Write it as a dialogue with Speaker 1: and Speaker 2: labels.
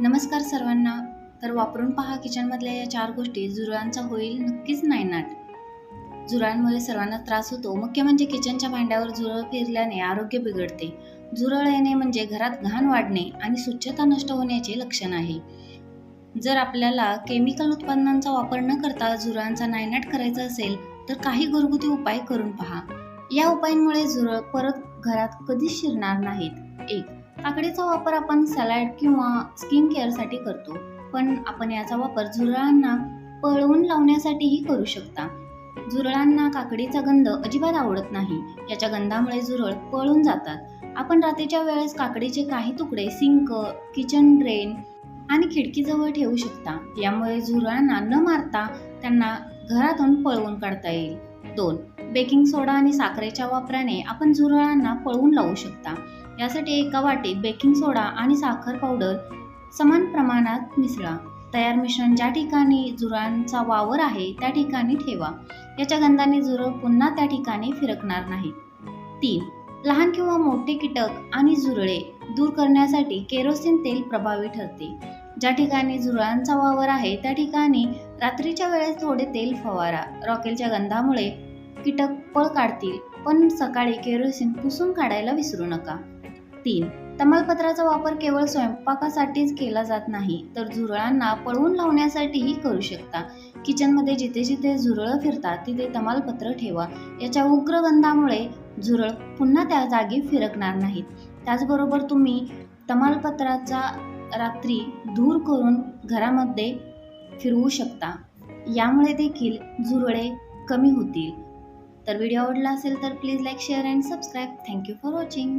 Speaker 1: नमस्कार सर्वांना. तर वापरून पहा किचनमधल्या या चार गोष्टी. झुरळांचा होईल नक्कीच नायनाट झुरळांमुळे सर्वांना त्रास होतो. मुख्य म्हणजे किचनच्या भांड्यावर झुरळ फिरल्याने आरोग्य बिघडते. झुरळ येणे म्हणजे घरात घाण वाढणे आणि स्वच्छता नष्ट होण्याचे लक्षण आहे. जर आपल्याला केमिकल उत्पादनांचा वापर न करता झुरळांचा नायनाट करायचा असेल तर काही घरगुती उपाय करून पहा. या उपायांमुळे झुरळ परत घरात कधीच शिरणार नाहीत. एक काकडीचा वापर आपण सॅलॅड किंवा स्किन केअरसाठी करतो पण आपण याचा वापर झुरळांना पळवून लावण्यासाठीही करू शकता. झुरळांना काकडीचा गंध अजिबात आवडत नाही. याच्या गंधामुळे झुरळ पळून जातात. आपण रात्रीच्या वेळेस काकडीचे काही तुकडे सिंक किचन ड्रेन आणि खिडकीजवळ ठेवू शकता. यामुळे झुरळांना न मारता त्यांना घरातून पळवून काढता येईल. दोन बेकिंग सोडा आणि साखरेच्या वापराने आपण झुरळांना पळवून लावू शकता. यासाठी एका वाटीत बेकिंग सोडा आणि साखर पावडर समान प्रमाणात मिसळा. तयार मिश्रण ज्या ठिकाणी झुरांचा वावर आहे त्या ठिकाणी ठेवा. याच्या गंधाने झुरळ पुन्हा त्या ठिकाणी फिरकणार नाही. तीन लहान किंवा मोठे कीटक आणि झुरळे दूर करण्यासाठी केरोसिन तेल प्रभावी ठरते. ज्या ठिकाणी झुरळांचा वावर आहे त्या ठिकाणी रात्रीच्या वेळेस थोडे तेल फवारा. रॉकेलच्या गंधामुळे कीटक पळ काढतील पण सकाळी केरोसिन पुसून काढायला विसरू नका. तीन तमालपत्राचा वापर केवळ स्वयंपाकासाठीच केला जात नाही तर झुरळांना पळवून लावण्यासाठीही करू शकता. किचनमध्ये जिथे जिथे झुरळं फिरतात तिथे तमालपत्र ठेवा. याच्या उग्र गंधामुळे झुरळ पुन्हा त्या जागी फिरकणार नाहीत. त्याचबरोबर तुम्ही तमालपत्राचा रात्री धूर करून घरामध्ये फिरवू शकता. यामुळे देखील झुरळे कमी होतील. तर व्हिडिओ आवडला असेल तर please like share and subscribe. Thank you for watching.